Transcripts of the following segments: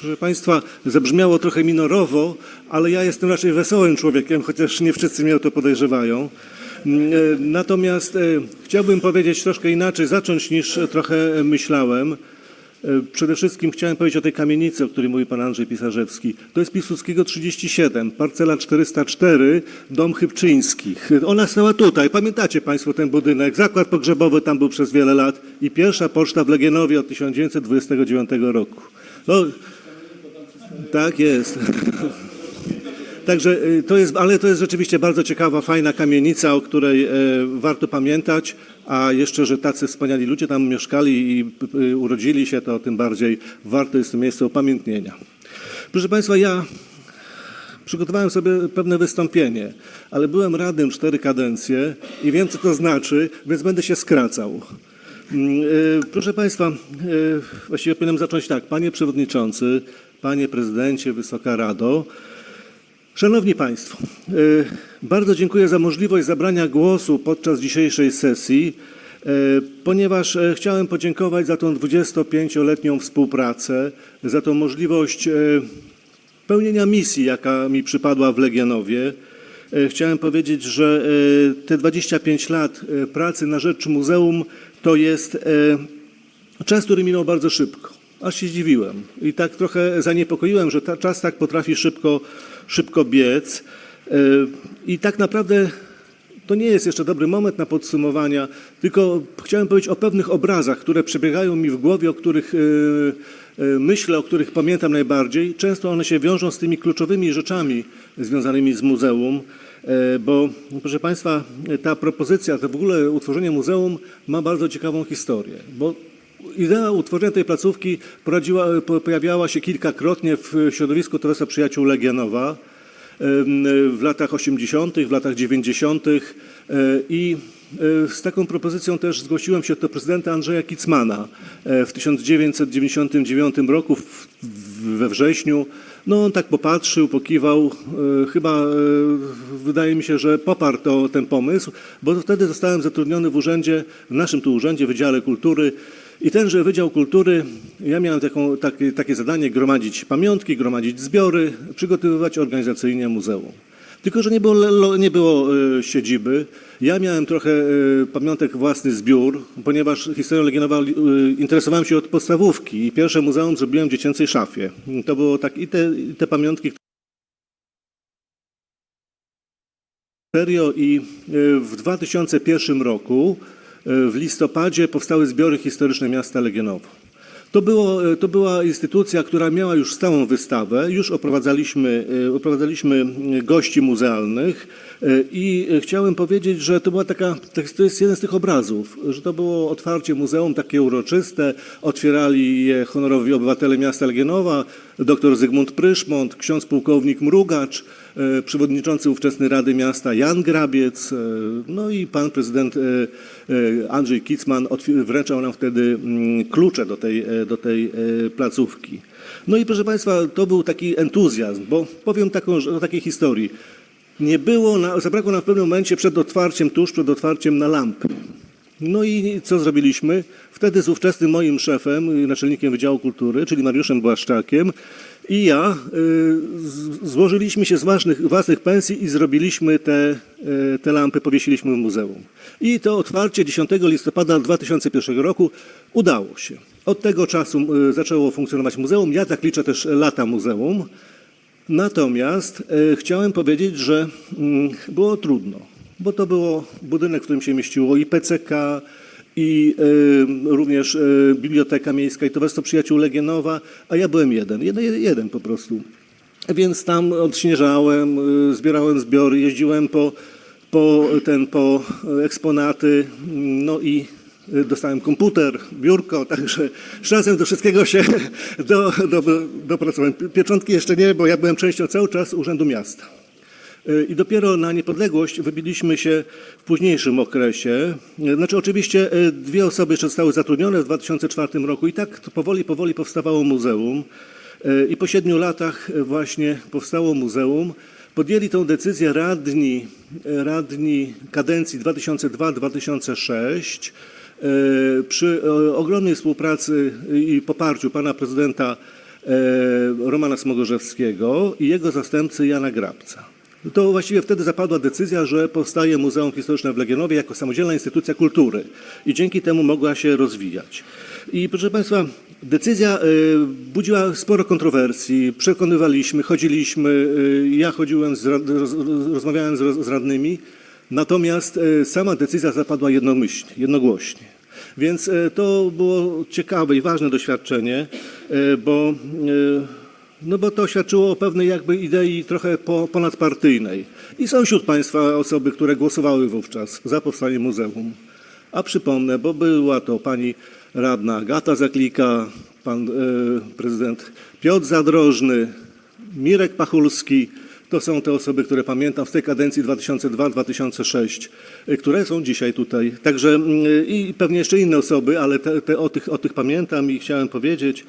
Proszę Państwa, zabrzmiało trochę minorowo, ale ja jestem raczej wesołym człowiekiem, chociaż nie wszyscy mnie o to podejrzewają. Mm, e, Natomiast e, chciałbym powiedzieć troszkę inaczej, zacząć niż trochę myślałem. E, Przede wszystkim chciałem powiedzieć o tej kamienicy, o której mówi pan Andrzej Pisarzewski. To jest Piłsudskiego 37, parcela 404, dom Chybczyńskich. Ona stała tutaj. Pamiętacie państwo ten budynek? Zakład pogrzebowy tam był przez wiele lat i pierwsza poczta w Legionowie od 1929 roku. No, tak jest. Także y, to jest, ale to jest rzeczywiście bardzo ciekawa, fajna kamienica, o której e, warto pamiętać, a jeszcze, że tacy wspaniali ludzie tam mieszkali i y, urodzili się, to tym bardziej warto jest to miejsce upamiętnienia. Proszę Państwa, ja przygotowałem sobie pewne wystąpienie, ale byłem radnym cztery kadencje i wiem, co to znaczy, więc będę się skracał. Mm, y, Proszę Państwa, właściwie powinienem zacząć tak. Panie Przewodniczący, Panie Prezydencie, Wysoka Rado, Szanowni Państwo, y, bardzo dziękuję za możliwość zabrania głosu podczas dzisiejszej sesji, y, ponieważ y, chciałem podziękować za tą 25-letnią współpracę, za tą możliwość pełnienia misji, jaka mi przypadła w Legionowie. E, Chciałem powiedzieć, że e, te 25 lat e, pracy na rzecz muzeum to jest e, czas, który minął bardzo szybko. Aż się zdziwiłem i tak trochę zaniepokoiłem, że ta, czas tak potrafi szybko, szybko biec. E, I tak naprawdę to nie jest jeszcze dobry moment na podsumowania, tylko chciałem powiedzieć o pewnych obrazach, które przebiegają mi w głowie, o których e, e, myślę, o których pamiętam najbardziej. Często one się wiążą z tymi kluczowymi rzeczami związanymi z muzeum, bo proszę Państwa, ta propozycja, to w ogóle utworzenie muzeum ma bardzo ciekawą historię, bo Idea utworzenia tej placówki pojawiała się kilkakrotnie w środowisku Towarzystwa Przyjaciół Legionowa w latach 80., w latach 90. e, i e, z taką propozycją też zgłosiłem się do prezydenta Andrzeja Kicmana e, w 1999 roku, w- w- we wrześniu. No on tak popatrzył, pokiwał, chyba wydaje mi się, że poparł to, ten pomysł, bo wtedy zostałem zatrudniony w urzędzie, w naszym tu urzędzie, Wydziale Kultury i tenże Wydział Kultury, ja miałem taką, takie, takie zadanie gromadzić pamiątki, gromadzić zbiory, przygotowywać organizacyjnie muzeum. Tylko, że nie było, nie było e, siedziby. Ja miałem trochę e, pamiątek własny zbiór, ponieważ historią Legionowa e, interesowałem się od podstawówki i pierwsze muzeum zrobiłem w dziecięcej szafie. To było tak i te, i te pamiątki, Serio i w 2001 roku w listopadzie powstały zbiory historyczne miasta Legionowo. To, było, e, to była instytucja, która miała już stałą wystawę, już oprowadzaliśmy, e, oprowadzaliśmy e, gości muzealnych e, i e, chciałem powiedzieć, że to była taka, tak- to jest jeden z tych obrazów, że to było otwarcie muzeum takie uroczyste, otwierali je honorowi obywatele miasta Legionowa, dr Zygmunt Pryszmont, ksiądz pułkownik Mrugacz, e, przewodniczący ówczesnej Rady Miasta Jan Grabiec, e, no i pan prezydent e, e, Andrzej Kicman wręczał nam wtedy mm, klucze do tej, e, do tej e, placówki. No i proszę Państwa, to był taki entuzjazm, bo powiem taką, o takiej historii. Nie było, na, zabrakło nam w pewnym momencie przed otwarciem, tuż przed otwarciem na lampy. No i co zrobiliśmy? Wtedy z ówczesnym moim szefem, naczelnikiem Wydziału Kultury, czyli Mariuszem Błaszczakiem i ja y, złożyliśmy się z własnych, własnych pensji i zrobiliśmy te, y, te lampy, powiesiliśmy w muzeum. I to otwarcie 10 listopada 2001 roku udało się. Od tego czasu y, zaczęło funkcjonować muzeum. Ja tak liczę też lata muzeum. Natomiast chciałem powiedzieć, że mm, było trudno, bo to było budynek, w którym się mieściło i PCK, i e, również e, Biblioteka Miejska i Towarzystwo Przyjaciół Legionowa, a ja byłem jeden, jeden, jeden po prostu. Więc tam odśnieżałem, e, zbierałem zbiory, jeździłem po, po, ten, po eksponaty, no i dostałem komputer, biurko, także czasem do wszystkiego się do, do, dopracowałem. Pieczątki jeszcze nie, bo ja byłem częścią cały czas Urzędu Miasta. I dopiero na niepodległość wybiliśmy się w późniejszym okresie. Znaczy oczywiście e, dwie osoby jeszcze zostały zatrudnione w 2004 roku i tak powoli, powoli powstawało muzeum. E, I po siedmiu latach e, właśnie powstało muzeum. Podjęli tą decyzję radni, radni kadencji 2002-2006 e, przy ogromnej współpracy i poparciu pana prezydenta Romana Smogorzewskiego i jego zastępcy Jana Grabca. To właściwie wtedy zapadła decyzja, że powstaje Muzeum Historyczne w Legionowie jako samodzielna instytucja kultury i dzięki temu mogła się rozwijać. I proszę Państwa, decyzja y, budziła sporo kontrowersji, przekonywaliśmy, chodziliśmy, y, ja chodziłem, rozmawiałem z, radnymi, natomiast y, sama decyzja zapadła jednomyślnie, jednogłośnie. Więc to było ciekawe i ważne doświadczenie, bo no bo to świadczyło o pewnej jakby idei trochę po, ponadpartyjnej. I są wśród Państwa osoby, które głosowały wówczas za powstanie muzeum. A przypomnę, bo była to pani radna Agata Zaklika, pan e, prezydent Piotr Zadrożny, Mirek Pachulski. To są te osoby, które pamiętam z tej kadencji 2002-2006, e, które są dzisiaj tutaj. Także mm, i pewnie jeszcze inne osoby, ale te, te, o, tych, o tych pamiętam i chciałem powiedzieć.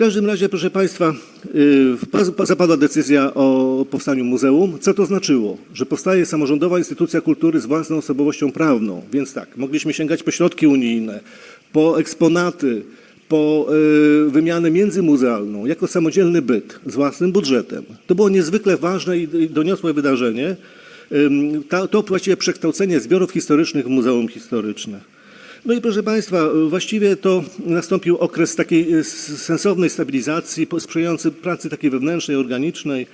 Każdym razie, proszę Państwa, y, pa- zapadła decyzja o powstaniu muzeum. Co to znaczyło? Że powstaje samorządowa instytucja kultury z własną osobowością prawną. Więc tak, mogliśmy sięgać po środki unijne, po eksponaty, po y, wymianę międzymuzealną, jako samodzielny byt z własnym budżetem. To było niezwykle ważne i doniosłe wydarzenie. To właściwie przekształcenie zbiorów historycznych w muzeum historyczne. No i proszę Państwa, właściwie to nastąpił okres takiej e, sensownej stabilizacji, sprzyjający pracy takiej wewnętrznej, organicznej.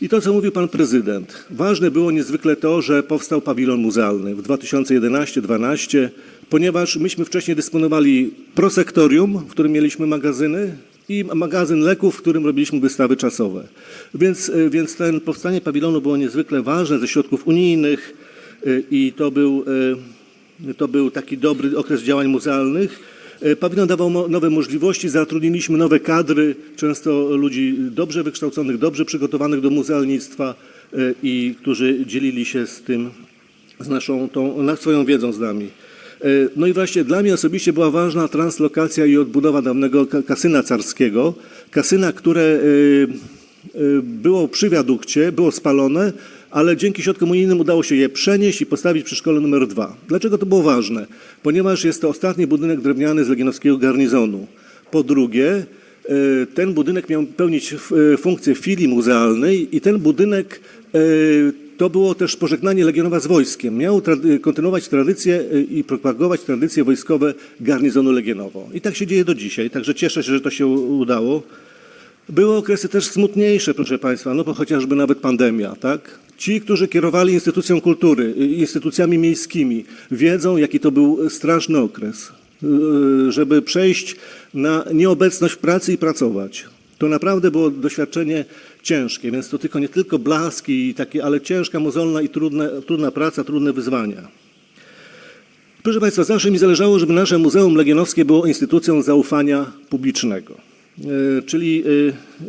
I to, co mówił pan prezydent. Ważne było niezwykle to, że powstał pawilon muzealny w 2011-2012, ponieważ myśmy wcześniej dysponowali prosektorium, w którym mieliśmy magazyny i magazyn leków, w którym robiliśmy wystawy czasowe. Więc, e, więc ten powstanie pawilonu było niezwykle ważne ze środków unijnych e, i to był, to był taki dobry okres działań muzealnych. E, Pawilon dawał nowe możliwości, zatrudniliśmy nowe kadry, często ludzi dobrze wykształconych, dobrze przygotowanych do muzealnictwa e, i którzy dzielili się z tym, z naszą tą, swoją wiedzą z nami. E, No i właśnie dla mnie osobiście była ważna translokacja i odbudowa dawnego ka- kasyna carskiego. Kasyna, które było przy wiadukcie, było spalone, ale dzięki środkom unijnym udało się je przenieść i postawić przy szkole numer dwa. Dlaczego to było ważne? Ponieważ jest to ostatni budynek drewniany z legionowskiego garnizonu. Po drugie, e, ten budynek miał pełnić e, funkcję filii muzealnej i ten budynek e, to było też pożegnanie Legionowa z wojskiem. Miał kontynuować tradycję e, i propagować tradycje wojskowe garnizonu Legionowo. I tak się dzieje do dzisiaj, także cieszę się, że to się udało. Były okresy też smutniejsze, proszę Państwa, no bo chociażby nawet pandemia, tak? Ci, którzy kierowali instytucją kultury, y, instytucjami miejskimi, wiedzą, jaki to był straszny okres. Y, Żeby przejść na nieobecność w pracy i pracować. To naprawdę było doświadczenie ciężkie, więc to tylko nie tylko blaski, i takie, ale ciężka, mozolna i trudne, trudna praca, trudne wyzwania. Proszę Państwa, zawsze mi zależało, żeby nasze Muzeum Legionowskie było instytucją zaufania publicznego, czyli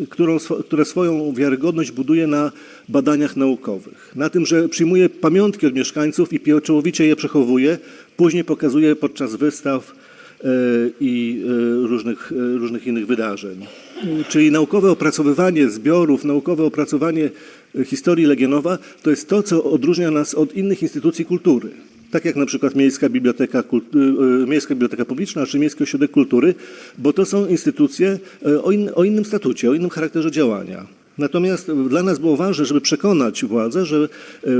e, którą, które swoją wiarygodność buduje na badaniach naukowych, na tym, że przyjmuje pamiątki od mieszkańców i pieczołowicie je przechowuje, później pokazuje podczas wystaw e, i różnych, różnych innych wydarzeń. Czyli naukowe opracowywanie zbiorów, naukowe opracowanie historii Legionowa to jest to, co odróżnia nas od innych instytucji kultury. Tak jak na przykład Miejska Biblioteka, y, y, Miejska Biblioteka Publiczna czy Miejski Ośrodek Kultury, bo to są instytucje y, o, in, o innym statucie, o innym charakterze działania. Natomiast dla nas było ważne, żeby przekonać władzę, że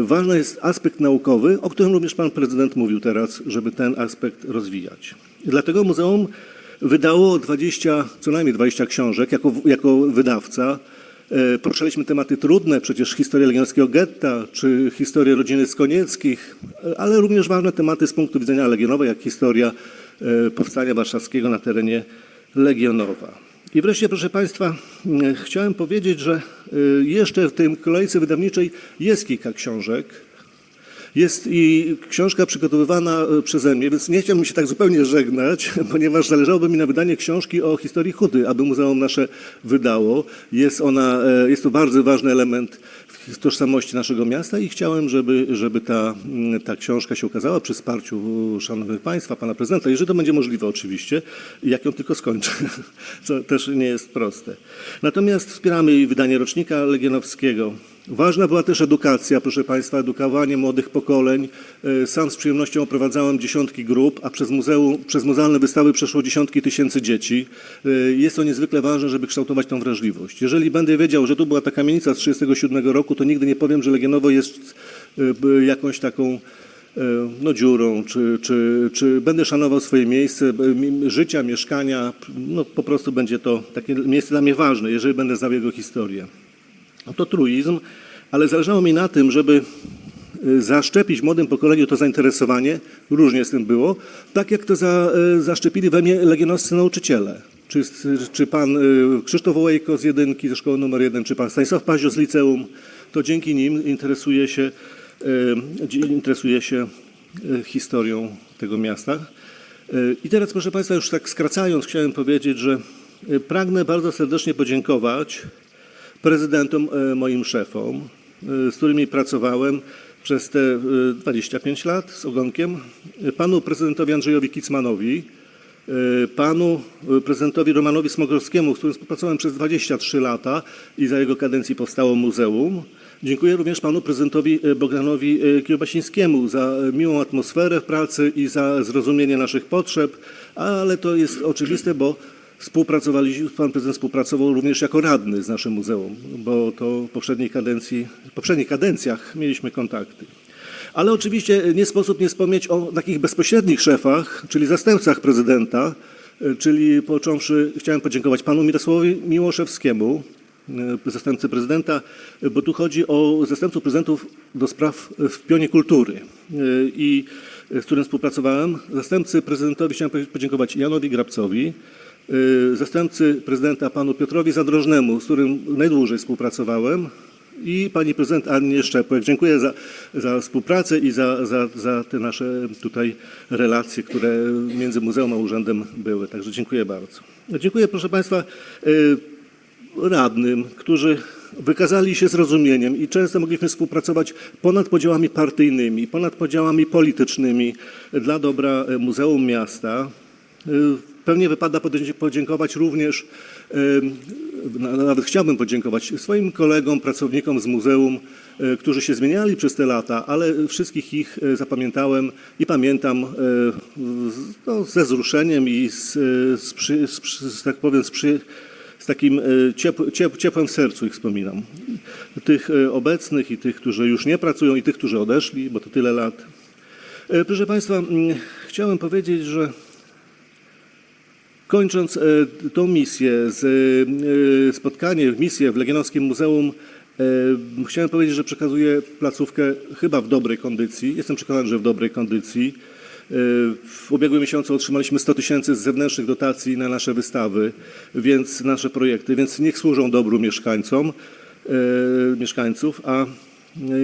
ważny jest aspekt naukowy, o którym również pan prezydent mówił teraz, żeby ten aspekt rozwijać. Dlatego muzeum wydało 20, co najmniej 20 książek jako, jako wydawca. E, Poruszaliśmy tematy trudne, przecież historię legionowskiego getta, czy historię rodziny Skonieckich, e, ale również ważne tematy z punktu widzenia Legionowa, jak historia e, powstania warszawskiego na terenie Legionowa. I wreszcie, proszę Państwa, chciałem powiedzieć, że jeszcze w tej kolejce wydawniczej jest kilka książek, jest i książka przygotowywana e, przeze mnie, więc nie chciałbym się tak zupełnie żegnać, ponieważ zależałoby mi na wydanie książki o historii Chudy, aby muzeum nasze wydało. Jest ona, e, jest to bardzo ważny element tożsamości naszego miasta i chciałem, żeby, żeby ta, mm, ta książka się ukazała przy wsparciu szanownych państwa, pana prezydenta, jeżeli to będzie możliwe oczywiście, jak ją tylko skończę, co też nie jest proste. Natomiast wspieramy wydanie rocznika legionowskiego, Ważna była też edukacja, proszę Państwa, edukowanie młodych pokoleń. E, Sam z przyjemnością oprowadzałem dziesiątki grup, a przez, muzeum, przez muzealne wystawy przeszło dziesiątki tysięcy dzieci. E, Jest to niezwykle ważne, żeby kształtować tą wrażliwość. Jeżeli będę wiedział, że tu była ta kamienica z 1937 roku, to nigdy nie powiem, że Legionowo jest e, jakąś taką no, dziurą, czy, czy, czy będę szanował swoje miejsce życia, mieszkania. No, po prostu będzie to takie miejsce dla mnie ważne, jeżeli będę znał jego historię. No to truizm, ale zależało mi na tym, żeby y, zaszczepić młodym pokoleniu to zainteresowanie, różnie z tym było, tak jak to za, y, zaszczepili we mnie legionowscy nauczyciele. Czy, czy pan y, Krzysztof Wołejko z jedynki, ze szkoły numer jeden, czy pan Stanisław Pazio z liceum, to dzięki nim interesuje się, interesuje się historią tego miasta. I teraz, proszę Państwa, już tak skracając, chciałem powiedzieć, że pragnę bardzo serdecznie podziękować prezydentom, e, moim szefom, e, z którymi pracowałem przez te e, 25 lat z ogonkiem, e, panu prezydentowi Andrzejowi Kicmanowi, e, panu e, prezydentowi Romanowi Smogorskiemu, z którym współpracowałem przez 23 lata i za jego kadencji powstało muzeum. Dziękuję również panu prezydentowi e, Bogdanowi e, Kiełbasińskiemu za e, miłą atmosferę w pracy i za zrozumienie naszych potrzeb, ale to jest oczywiste, bo Współpracowaliśmy, pan prezydent współpracował również jako radny z naszym muzeum, bo to w poprzedniej kadencji, w poprzednich kadencjach mieliśmy kontakty. Ale oczywiście nie sposób nie wspomnieć o takich bezpośrednich szefach, czyli zastępcach prezydenta, czyli począwszy, chciałem podziękować panu Mirosławowi Miłoszewskiemu, e, zastępcy prezydenta, bo tu chodzi o zastępców prezydentów do spraw w pionie kultury e, i z którym współpracowałem. Zastępcy prezydentowi chciałem podziękować Janowi Grabcowi, zastępcy prezydenta panu Piotrowi Zadrożnemu, z którym najdłużej współpracowałem i pani prezydent Annie Szczepłek. Dziękuję za, za współpracę i za, za, za te nasze tutaj relacje, które między muzeum a urzędem były. Także dziękuję bardzo. Dziękuję proszę państwa y, radnym, którzy wykazali się zrozumieniem i często mogliśmy współpracować ponad podziałami partyjnymi, ponad podziałami politycznymi dla dobra e, Muzeum Miasta. Pewnie wypada podziękować również, na- nawet chciałbym podziękować swoim kolegom, pracownikom z muzeum, y, którzy się zmieniali przez te lata, ale wszystkich ich y, zapamiętałem i pamiętam y, no, ze wzruszeniem i z, z, z, z tak powiem, z, z takim ciep, ciep, ciepłem w sercu ich wspominam. Tych obecnych i tych, którzy już nie pracują i tych, którzy odeszli, bo to tyle lat. Proszę Państwa, mm, chciałem powiedzieć, że kończąc e, tą misję, e, spotkanie, misję w Legionowskim Muzeum, e, chciałem powiedzieć, że przekazuję placówkę chyba w dobrej kondycji. Jestem przekonany, że w dobrej kondycji. W ubiegłym miesiącu otrzymaliśmy 100 tysięcy z zewnętrznych dotacji na nasze wystawy, więc nasze projekty, więc niech służą dobru mieszkańcom, mieszkańców, a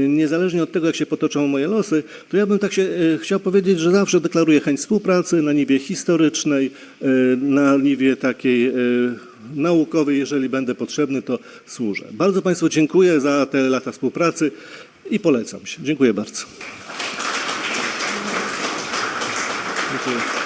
Niezależnie od tego, jak się potoczą moje losy, to ja bym tak się e, chciał powiedzieć, że zawsze deklaruję chęć współpracy na niwie historycznej, e, na niwie takiej naukowej. Jeżeli będę potrzebny, to służę. Bardzo Państwu dziękuję za te lata współpracy i polecam się. Dziękuję bardzo. Dziękuję.